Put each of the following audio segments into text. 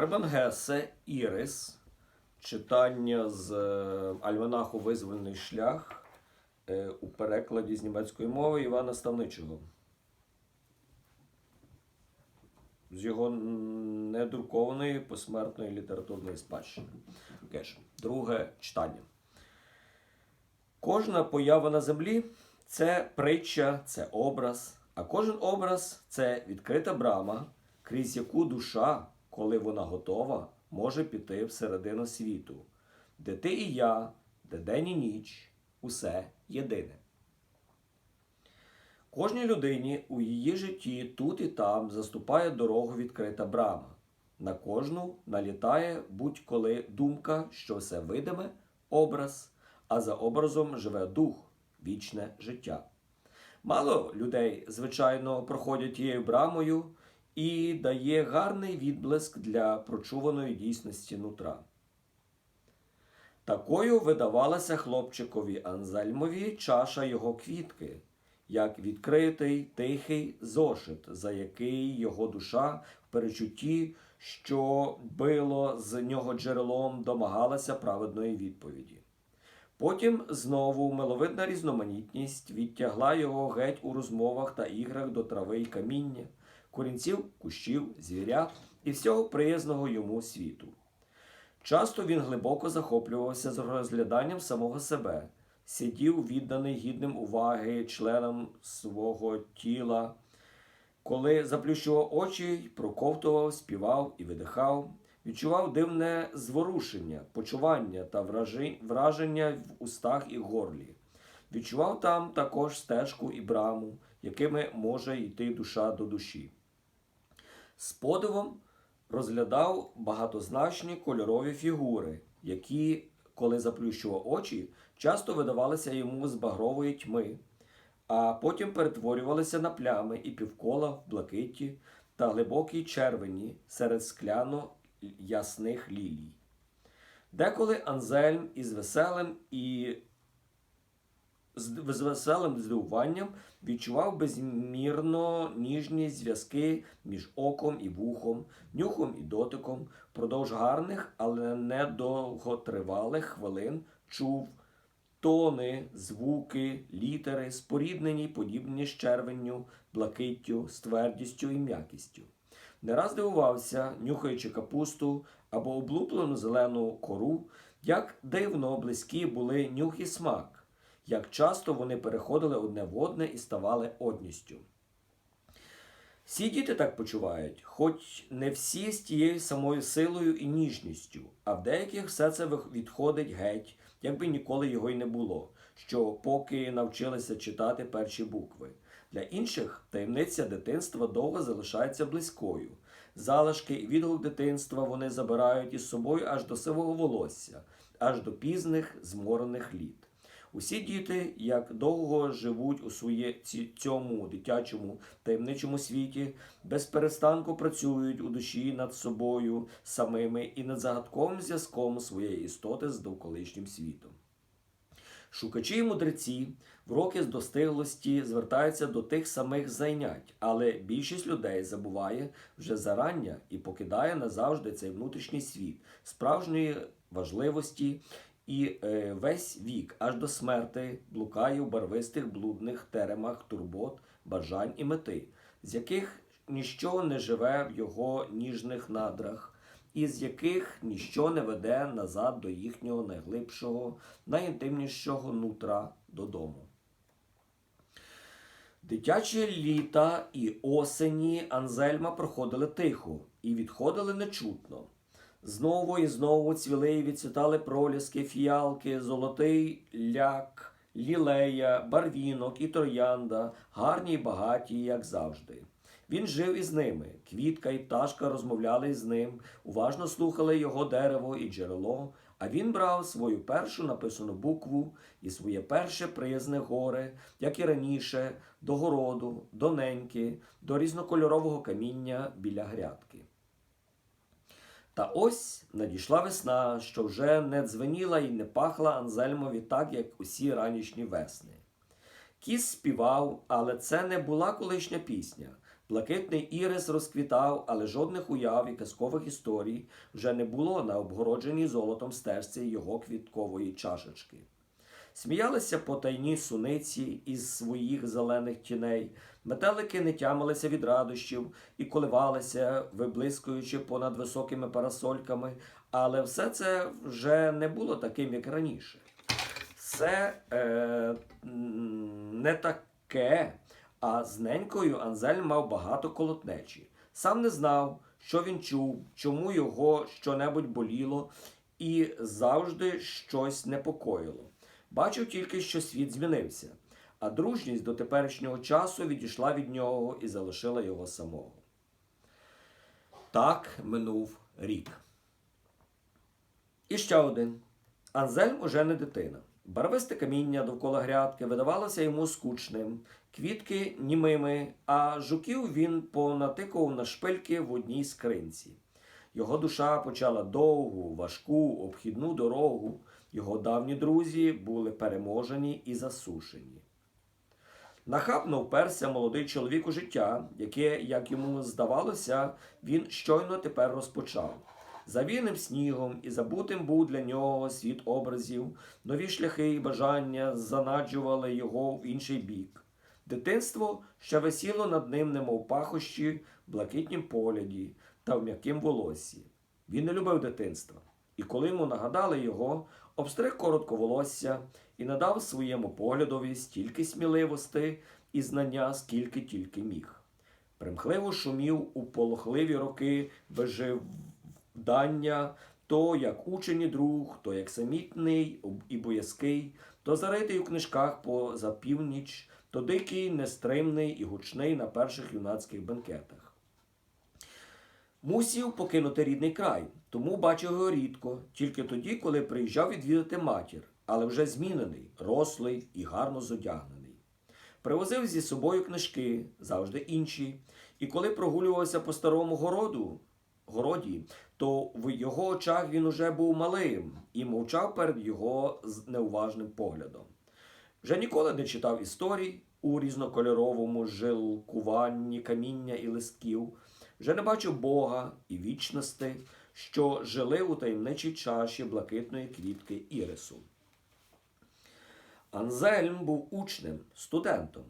Гербен Гесе Ірис. Читання з е, Альманаху Визвольний шлях е, у перекладі з німецької мови Івана Ставничого. З його недрукованої посмертної літературної спадщини. Кеш. Друге читання. Кожна поява на землі це притча, це образ, а кожен образ це відкрита брама, крізь яку душа, коли вона готова, може піти всередину світу, де ти і я, де день і ніч, усе єдине. Кожній людині у її житті тут і там заступає дорогу відкрита брама. На кожну налітає будь-коли думка, що все видиме образ, а за образом живе дух, вічне життя. Мало людей, звичайно, проходять тією брамою і дає гарний відблиск для прочуваної дійсності нутра. Такою видавалася хлопчикові Анзельмові чаша його квітки, як відкритий тихий зошит, за який його душа в перечутті, що било з нього джерелом, домагалася праведної відповіді. Потім знову миловидна різноманітність відтягла його геть у розмовах та іграх до трави й каміння, корінців, кущів, звірят і всього приязного йому світу. Часто він глибоко захоплювався з розгляданням самого себе, сидів відданий гідним уваги членам свого тіла, коли заплющував очі, проковтував, співав і видихав, відчував дивне зворушення, почування та враження в устах і горлі. Відчував там також стежку і браму, якими може йти душа до душі. З подивом розглядав багатозначні кольорові фігури, які, коли заплющував очі, часто видавалися йому з багрової тьми, а потім перетворювалися на плями і півкола в блакиті та глибокій червені серед скляно ясних лілій. Деколи Анзельм із веселим і з веселим здивуванням відчував безмірно ніжні зв'язки між оком і вухом, нюхом і дотиком. Впродовж гарних, але не довготривалих хвилин чув тони, звуки, літери, споріднені, подібні з червенню, блакиттю, з твердістю і м'якістю. Не раз дивувався, нюхаючи капусту або облуплену зелену кору, як дивно близькі були нюх і смак як часто вони переходили одне в одне і ставали одністю. Всі діти так почувають, хоч не всі з тією самою силою і ніжністю, а в деяких все це відходить геть, якби ніколи його й не було, що поки навчилися читати перші букви. Для інших таємниця дитинства довго залишається близькою. Залишки і відгук дитинства вони забирають із собою аж до сивого волосся, аж до пізних зморених літ. Усі діти, як довго живуть у своє цьому дитячому таємничому світі, без перестанку працюють у душі над собою самими і над загадковим зв'язком своєї істоти з довколишнім світом. Шукачі і мудреці в роки з достиглості звертаються до тих самих зайнять, але більшість людей забуває вже зарання і покидає назавжди цей внутрішній світ справжньої важливості і е, весь вік аж до смерти блукає в барвистих блудних теремах турбот, бажань і мети, з яких ніщо не живе в його ніжних надрах, і з яких ніщо не веде назад до їхнього найглибшого, найінтимнішого нутра додому. Дитячі літа і осені Анзельма проходили тихо і відходили нечутно. Знову і знову цвіли і відцвітали проліски, фіалки, золотий ляк, лілея, барвінок і троянда, гарні й багаті, як завжди. Він жив із ними. Квітка і пташка розмовляли з ним, уважно слухали його дерево і джерело, а він брав свою першу написану букву і своє перше приязне горе, як і раніше, до городу, до неньки, до різнокольорового каміння біля грядки. Та ось надійшла весна, що вже не дзвеніла і не пахла Анзельмові так, як усі ранішні весни. Кіс співав, але це не була колишня пісня. Блакитний ірис розквітав, але жодних уяв і казкових історій вже не було на обгородженій золотом стежці його квіткової чашечки. Сміялися потайні суниці із своїх зелених тіней, метелики не тямилися від радощів і коливалися, виблискуючи понад високими парасольками, але все це вже не було таким, як раніше. Все е, не таке, а з ненькою Анзель мав багато колотнечі. Сам не знав, що він чув, чому його щонебудь боліло, і завжди щось непокоїло. Бачив тільки, що світ змінився, а дружність до теперішнього часу відійшла від нього і залишила його самого. Так минув рік. І ще один. Анзельм уже не дитина. Барвисте каміння довкола грядки видавалося йому скучним, квітки німими, а жуків він понатикував на шпильки в одній скринці. Його душа почала довгу, важку, обхідну дорогу. Його давні друзі були переможені і засушені. Нахабно вперся молодий чоловік у життя, яке, як йому здавалося, він щойно тепер розпочав. Завіним снігом і забутим був для нього світ образів, нові шляхи і бажання занаджували його в інший бік. Дитинство ще висіло над ним, немов пахощі, в блакитнім погляді та в м'яким волоссі. Він не любив дитинства, і коли йому нагадали його, обстриг коротко волосся і надав своєму поглядові стільки сміливости і знання, скільки тільки міг. Примхливо шумів у полохливі роки виживдання, то як учені друг, то як самітний і боязкий, то заритий у книжках поза північ, то дикий, нестримний і гучний на перших юнацьких бенкетах. Мусів покинути рідний край, тому бачив його рідко, тільки тоді, коли приїжджав відвідати матір, але вже змінений, рослий і гарно зодягнений. Привозив зі собою книжки, завжди інші, і коли прогулювався по старому городу, городі, то в його очах він уже був малим і мовчав перед його з неуважним поглядом. Вже ніколи не читав історій у різнокольоровому жилкуванні каміння і листків, вже не бачив Бога і вічності, що жили у таємничій чаші блакитної квітки Ірису. Анзельм був учнем, студентом.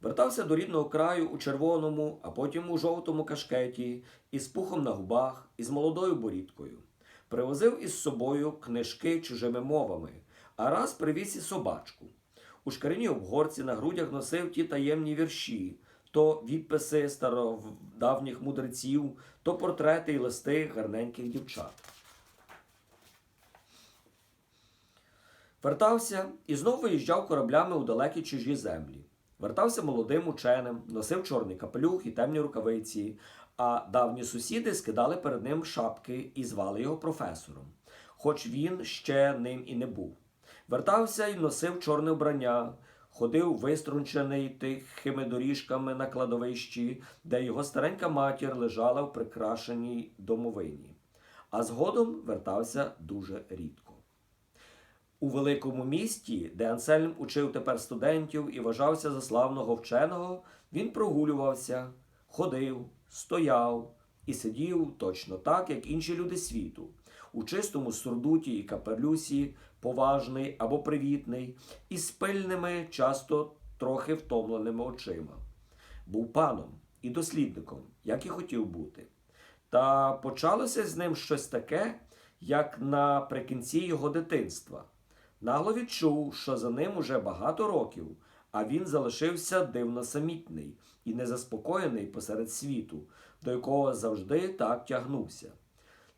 Вертався до рідного краю у червоному, а потім у жовтому кашкеті, із пухом на губах, із молодою борідкою. Привозив із собою книжки чужими мовами, а раз привіз і собачку. У шкариній обгорці на грудях носив ті таємні вірші, то відписи стародавніх мудреців, то портрети і листи гарненьких дівчат. Вертався і знову виїжджав кораблями у далекі чужі землі. Вертався молодим ученим, носив чорний капелюх і темні рукавиці, а давні сусіди скидали перед ним шапки і звали його професором, хоч він ще ним і не був. Вертався і носив чорне вбрання, ходив виструнчений тихими доріжками на кладовищі, де його старенька матір лежала в прикрашеній домовині, а згодом вертався дуже рідко. У великому місті, де Ансельм учив тепер студентів і вважався за славного вченого, він прогулювався, ходив, стояв і сидів точно так, як інші люди світу, у чистому сурдуті і капелюсі, поважний або привітний, із пильними, часто трохи втомленими очима. Був паном і дослідником, як і хотів бути. Та почалося з ним щось таке, як наприкінці його дитинства. Нагло відчув, що за ним уже багато років, а він залишився дивно самітний і незаспокоєний посеред світу, до якого завжди так тягнувся.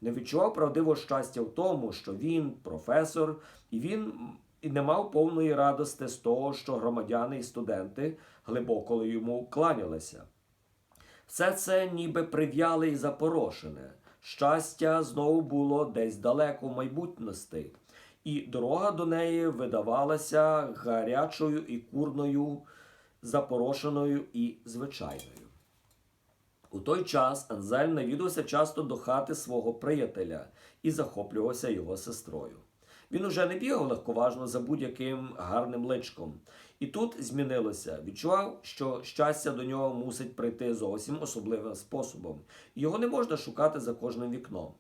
Не відчував правдивого щастя в тому, що він професор, і він і не мав повної радости з того, що громадяни і студенти глибоко йому кланялися. Все це ніби прив'яле і запорошене. Щастя знову було десь далеко в майбутності і дорога до неї видавалася гарячою і курною, запорошеною і звичайною. У той час Анзель навідувався часто до хати свого приятеля і захоплювався його сестрою. Він уже не бігав легковажно за будь-яким гарним личком. І тут змінилося. Відчував, що щастя до нього мусить прийти зовсім особливим способом. Його не можна шукати за кожним вікном.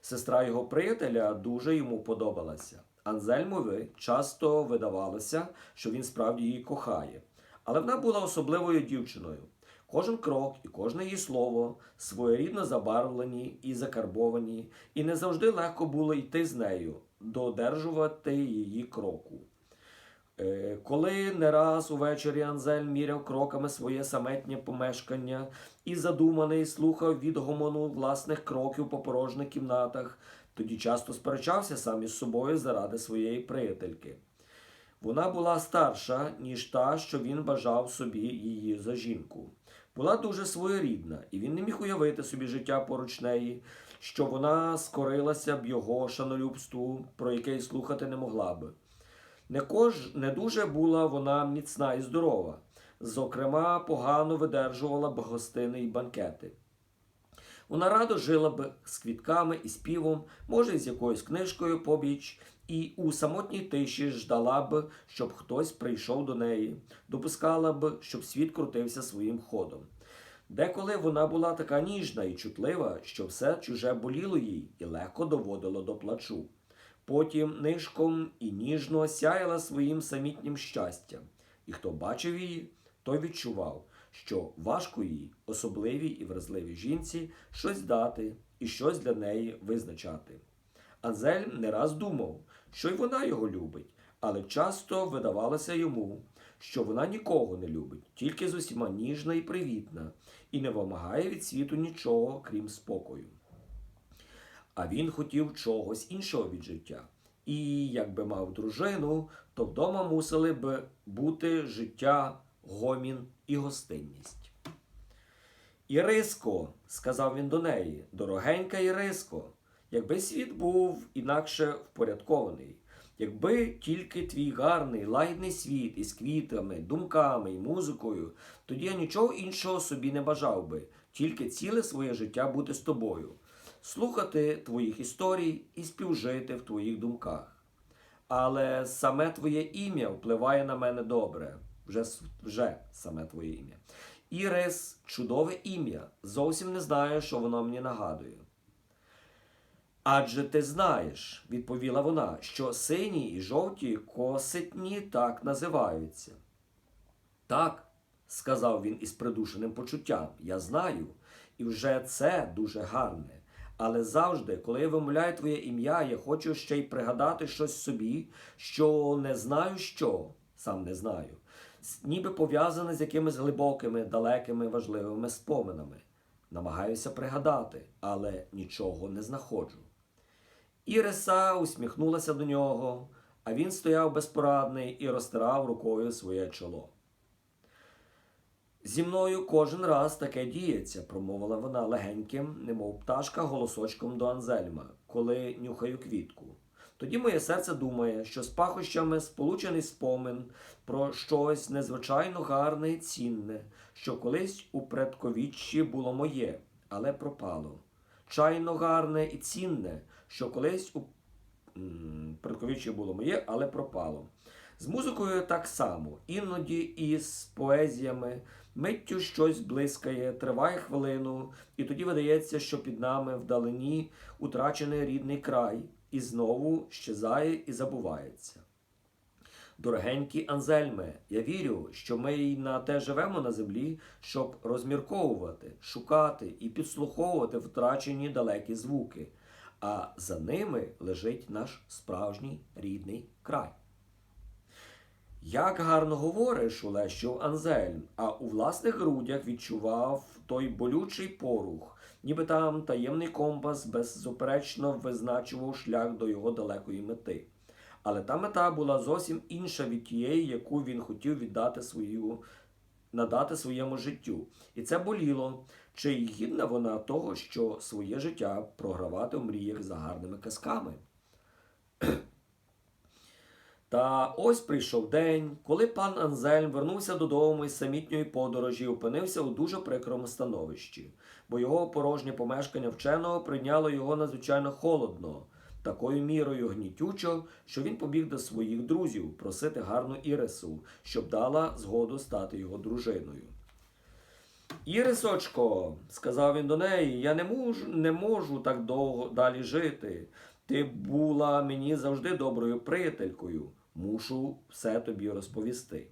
Сестра його приятеля дуже йому подобалася. Анзельмові часто видавалося, що він справді її кохає. Але вона була особливою дівчиною. Кожен крок і кожне її слово своєрідно забарвлені і закарбовані, і не завжди легко було йти з нею, додержувати її кроку. Е, Коли не раз увечері Анзель міряв кроками своє саметнє помешкання і задуманий слухав відгомону власних кроків по порожніх кімнатах, тоді часто сперечався сам із собою заради своєї приятельки. Вона була старша, ніж та, що він бажав собі її за жінку. Була дуже своєрідна, і він не міг уявити собі життя поруч неї, що вона скорилася б його шанолюбству, про яке й слухати не могла би. Не, кож, не дуже була вона міцна і здорова. Зокрема, погано видержувала б гостини й банкети. Вона радо жила б з квітками і співом, може, з якоюсь книжкою побіч, і у самотній тиші ждала б, щоб хтось прийшов до неї, допускала б, щоб світ крутився своїм ходом. Деколи вона була така ніжна і чутлива, що все чуже боліло їй і легко доводило до плачу. Потім нишком і ніжно сяяла своїм самітнім щастям, і хто бачив її, той відчував, що важко їй, особливій і вразливій жінці, щось дати і щось для неї визначати. Анзель не раз думав, що й вона його любить, але часто видавалося йому, що вона нікого не любить, тільки з усіма ніжна і привітна, і не вимагає від світу нічого, крім спокою. А він хотів чогось іншого від життя. І якби мав дружину, то вдома мусили б бути життя, гомін і гостинність. Іриско, сказав він до неї, дорогенька Іриско, якби світ був інакше впорядкований, якби тільки твій гарний лагідний світ із квітами, думками і музикою, тоді я нічого іншого собі не бажав би, тільки ціле своє життя бути з тобою, слухати твоїх історій і співжити в твоїх думках. Але саме твоє ім'я впливає на мене добре, вже, вже саме твоє ім'я. Ірис чудове ім'я, зовсім не знаю, що воно мені нагадує. Адже ти знаєш, відповіла вона, що сині і жовті коситні так називаються. Так, сказав він із придушеним почуттям, я знаю, і вже це дуже гарне. Але завжди, коли я вимовляю твоє ім'я, я хочу ще й пригадати щось собі, що не знаю що, сам не знаю, ніби пов'язане з якимись глибокими, далекими, важливими споминами. Намагаюся пригадати, але нічого не знаходжу. Іриса усміхнулася до нього, а він стояв безпорадний і розтирав рукою своє чоло. Зі мною кожен раз таке діється, промовила вона легеньким, немов пташка, голосочком до Анзельма, коли нюхаю квітку. Тоді моє серце думає, що з пахощами сполучений спомин про щось незвичайно гарне і цінне, що колись у предковіччі було моє, але пропало. Чайно гарне і цінне, що колись у м, предковіччі було моє, але пропало. З музикою так само, іноді із поезіями, миттю щось блискає, триває хвилину, і тоді видається, що під нами вдалині утрачений рідний край, і знову щезає і забувається. Дорогенькі Анзельме, я вірю, що ми й на те живемо на землі, щоб розмірковувати, шукати і підслуховувати втрачені далекі звуки, а за ними лежить наш справжній рідний край. Як гарно говориш, улещив Анзельм, а у власних грудях відчував той болючий порух, ніби там таємний компас беззаперечно визначував шлях до його далекої мети. Але та мета була зовсім інша від тієї, яку він хотів віддати свою, надати своєму життю. І це боліло, чи гідна вона того, що своє життя програвати в мріях за гарними казками. Та ось прийшов день, коли пан Анзельм вернувся додому із самітньої подорожі і опинився у дуже прикрому становищі, бо його порожнє помешкання вченого прийняло його надзвичайно холодно, такою мірою гнітючо, що він побіг до своїх друзів просити гарну Ірису, щоб дала згоду стати його дружиною. Ірисочко, сказав він до неї, я не можу, не можу так довго далі жити. Ти була мені завжди доброю приятелькою. Мушу все тобі розповісти.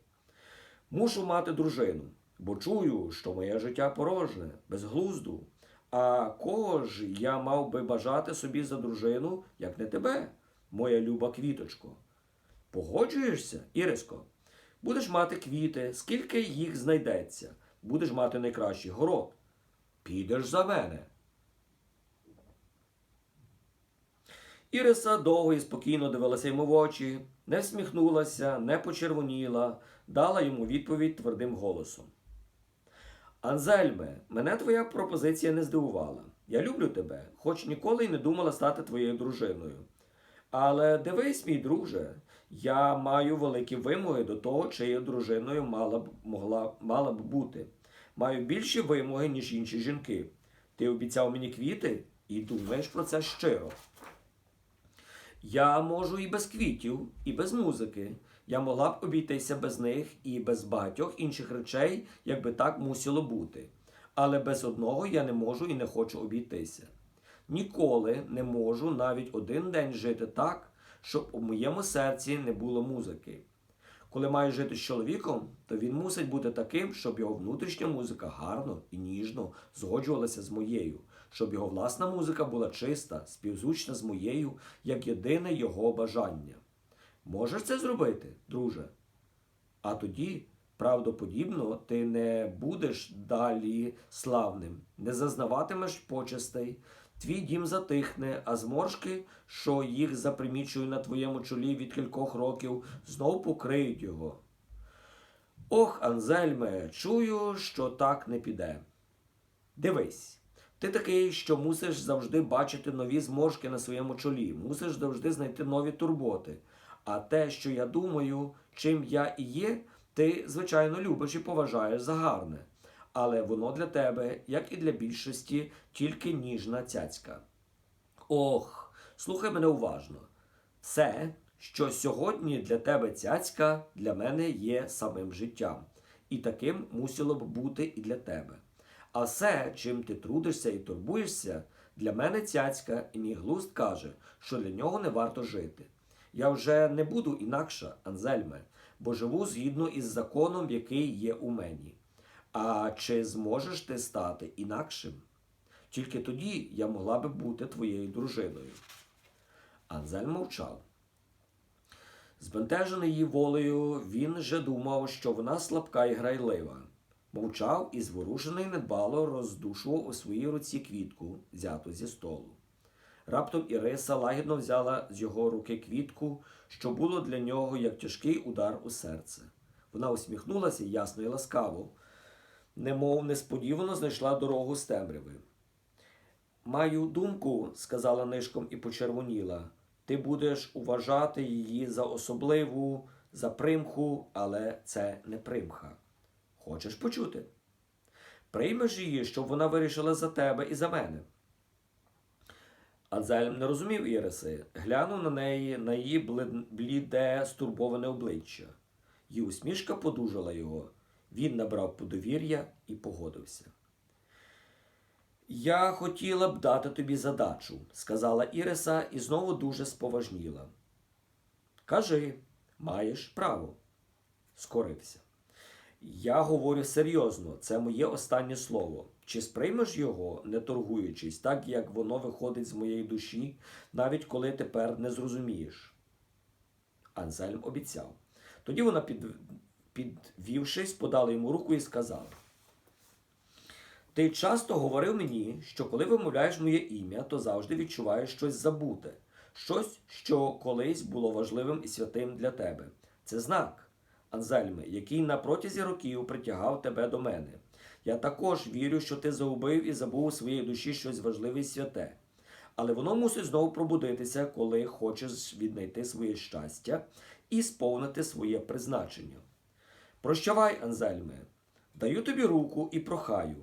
Мушу мати дружину, бо чую, що моє життя порожне, без глузду. А кого ж я мав би бажати собі за дружину, як не тебе, моя люба квіточко? Погоджуєшся, Іриско? Будеш мати квіти, скільки їх знайдеться, будеш мати найкращий город. Підеш за мене. Іриса довго і спокійно дивилася йому в очі, не всміхнулася, не почервоніла, дала йому відповідь твердим голосом. Анзельме, мене твоя пропозиція не здивувала. Я люблю тебе, хоч ніколи й не думала стати твоєю дружиною. Але дивись, мій друже, я маю великі вимоги до того, чиєю дружиною мала б, могла, мала б бути. Маю більші вимоги, ніж інші жінки. Ти обіцяв мені квіти і думаєш про це щиро. Я можу і без квітів, і без музики. Я могла б обійтися без них і без багатьох інших речей, якби так мусило бути. Але без одного я не можу і не хочу обійтися. Ніколи не можу навіть один день жити так, щоб у моєму серці не було музики. Коли маю жити з чоловіком, то він мусить бути таким, щоб його внутрішня музика гарно і ніжно згоджувалася з моєю, щоб його власна музика була чиста, співзвучна з моєю, як єдине його бажання. Можеш це зробити, друже? А тоді, правдоподібно, ти не будеш далі славним, не зазнаватимеш почестей, твій дім затихне, а зморшки, що їх запримічую на твоєму чолі від кількох років, знов покриють його. Ох, Анзельме, чую, що так не піде. Дивись, ти такий, що мусиш завжди бачити нові зморшки на своєму чолі, мусиш завжди знайти нові турботи. А те, що я думаю, чим я і є, ти, звичайно, любиш і поважаєш за гарне. Але воно для тебе, як і для більшості, тільки ніжна цяцька. Ох, слухай мене уважно. Все, що сьогодні для тебе цяцька, для мене є самим життям. І таким мусило б бути і для тебе. А все, чим ти трудишся і турбуєшся, для мене цяцька, і мій глузд каже, що для нього не варто жити. Я вже не буду інакша, Анзельме, бо живу згідно із законом, який є у мені. А чи зможеш ти стати інакшим? Тільки тоді я могла би бути твоєю дружиною. Анзель мовчав. Збентежений її волею, він же думав, що вона слабка і грайлива. Мовчав і зворушений недбало роздушував у своїй руці квітку, взяту зі столу. Раптом Іриса лагідно взяла з його руки квітку, що було для нього як тяжкий удар у серце. Вона усміхнулася ясно і ласкаво, немов несподівано знайшла дорогу з темряви. Маю думку, сказала нишком і почервоніла. Ти будеш уважати її за особливу, за примху, але це не примха. Хочеш почути? Приймеш її, щоб вона вирішила за тебе і за мене. Анзельм не розумів Іриси, глянув на неї, на її бліде, стурбоване обличчя. Її усмішка подужала його. Він набрав подовір'я і погодився. Я хотіла б дати тобі задачу, сказала Іриса і знову дуже споважніла. Кажи, маєш право, скорився. Я говорю серйозно, це моє останнє слово. Чи сприймеш його, не торгуючись, так як воно виходить з моєї душі, навіть коли тепер не зрозумієш? Анзельм обіцяв. Тоді вона, під, підвівшись, подала йому руку і сказала: Ти часто говорив мені, що коли вимовляєш моє ім'я, то завжди відчуваєш щось забуте, щось, що колись було важливим і святим для тебе. Це знак, Анзельме, який на протязі років притягав тебе до мене. Я також вірю, що ти загубив і забув у своїй душі щось важливе і святе. Але воно мусить знову пробудитися, коли хочеш віднайти своє щастя і сповнити своє призначення. Прощавай, Анзельме, даю тобі руку і прохаю.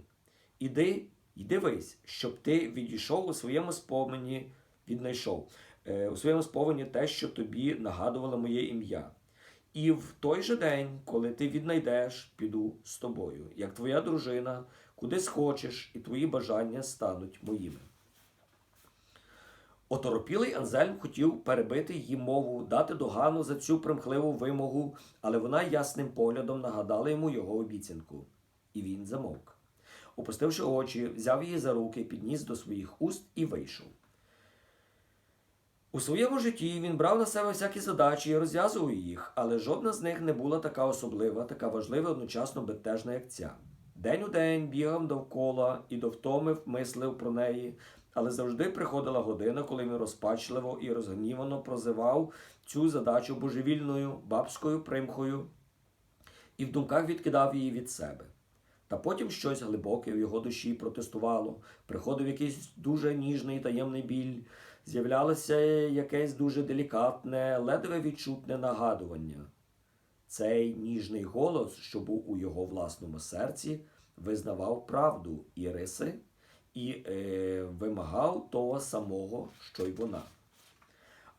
Іди й дивись, щоб ти відійшов у своєму спомені, віднайшов. е, у своєму сповені те, що тобі нагадувало моє ім'я. І в той же день, коли ти віднайдеш, піду з тобою, як твоя дружина, куди схочеш, і твої бажання стануть моїми. Оторопілий Анзельм хотів перебити її мову, дати догану за цю примхливу вимогу, але вона ясним поглядом нагадала йому його обіцянку. І він замовк. Опустивши очі, взяв її за руки, підніс до своїх уст і вийшов. У своєму житті він брав на себе всякі задачі і розв'язував їх, але жодна з них не була така особлива, така важлива одночасно безтежна, як ця. День у день бігав довкола і до втоми мислив про неї, але завжди приходила година, коли він розпачливо і розгнівано прозивав цю задачу божевільною бабською примхою і в думках відкидав її від себе. Та потім щось глибоке в його душі протестувало, приходив якийсь дуже ніжний таємний біль, з'являлося якесь дуже делікатне, ледве відчутне нагадування. Цей ніжний голос, що був у його власному серці, визнавав правду Іриси і е, вимагав того самого, що й вона.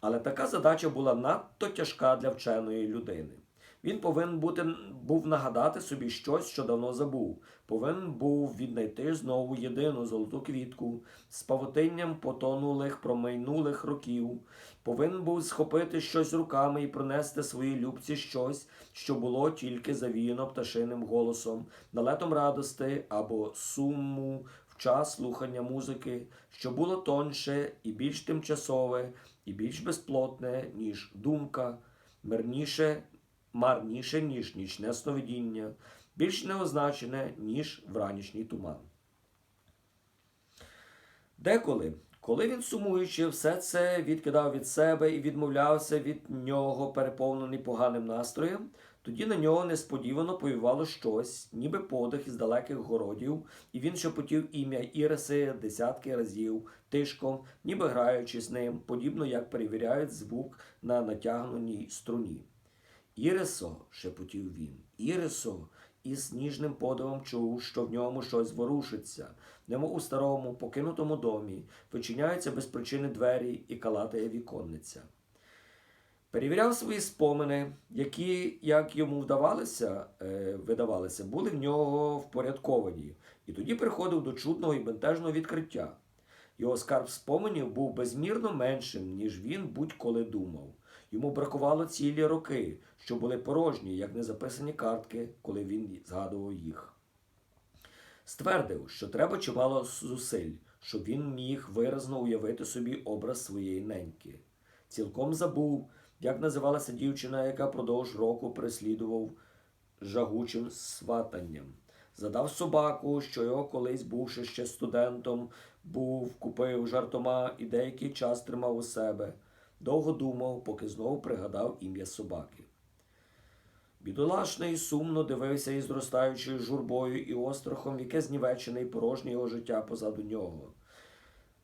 Але така задача була надто тяжка для вченої людини. Він повинен бути, був нагадати собі щось, що давно забув. Повинен був віднайти знову єдину золоту квітку з павутинням потонулих, промайнулих років. Повинен був схопити щось руками і пронести своїй любці щось, що було тільки завіяно пташиним голосом, налетом радости або суму в час слухання музики, що було тонше і більш тимчасове, і більш безплотне, ніж думка, мирніше марніше, ніж нічне сновидіння, більш неозначене, ніж вранішній туман. Деколи, коли він, сумуючи, все це відкидав від себе і відмовлявся від нього, переповнений поганим настроєм, тоді на нього несподівано повівало щось, ніби подих із далеких городів, і він шепотів ім'я Іриси десятки разів, тишком, ніби граючи з ним, подібно як перевіряють звук на натягненій струні. Ірисо, шепотів він, Ірисо, і з ніжним подивом чув, що в ньому щось ворушиться, немов у старому, покинутому домі, вичиняються без причини двері і калатає віконниця. Перевіряв свої спомини, які, як йому вдавалося, е, видавалися, були в нього впорядковані, і тоді приходив до чудного і бентежного відкриття. Його скарб споменів був безмірно меншим, ніж він будь-коли думав. Йому бракувало цілі роки, що були порожні, як незаписані картки, коли він згадував їх. Ствердив, що треба чимало зусиль, щоб він міг виразно уявити собі образ своєї неньки. Цілком забув, як називалася дівчина, яка продовж року переслідував жагучим сватанням. Задав собаку, що його колись, бувши ще студентом, був, купив жартома і деякий час тримав у себе. Довго думав, поки знову пригадав ім'я собаки. Бідолашний сумно дивився із зростаючою журбою і острахом, яке знівечене і порожнє його життя позаду нього.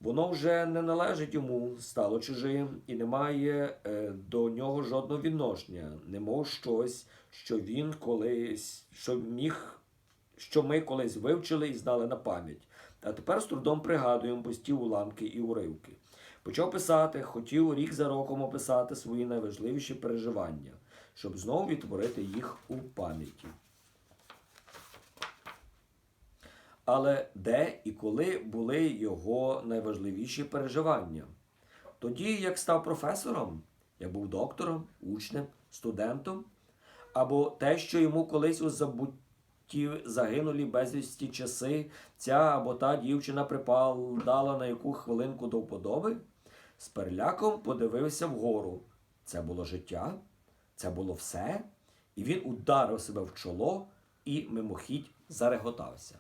Воно вже не належить йому, стало чужим і не має е, до нього жодного відношення, немов щось, що він колись, що міг, що ми колись вивчили і знали на пам'ять. А тепер з трудом пригадуємо пусті уламки і уривки. Почав писати, хотів рік за роком описати свої найважливіші переживання, щоб знову відтворити їх у пам'яті. Але де і коли були його найважливіші переживання? Тоді, як став професором, як був доктором, учнем, студентом, або те, що йому колись у забутті загинулі безвісті часи, ця або та дівчина припадала на яку хвилинку до вподоби, з перляком подивився вгору. Це було життя, це було все, і він ударив себе в чоло і мимохідь зареготався.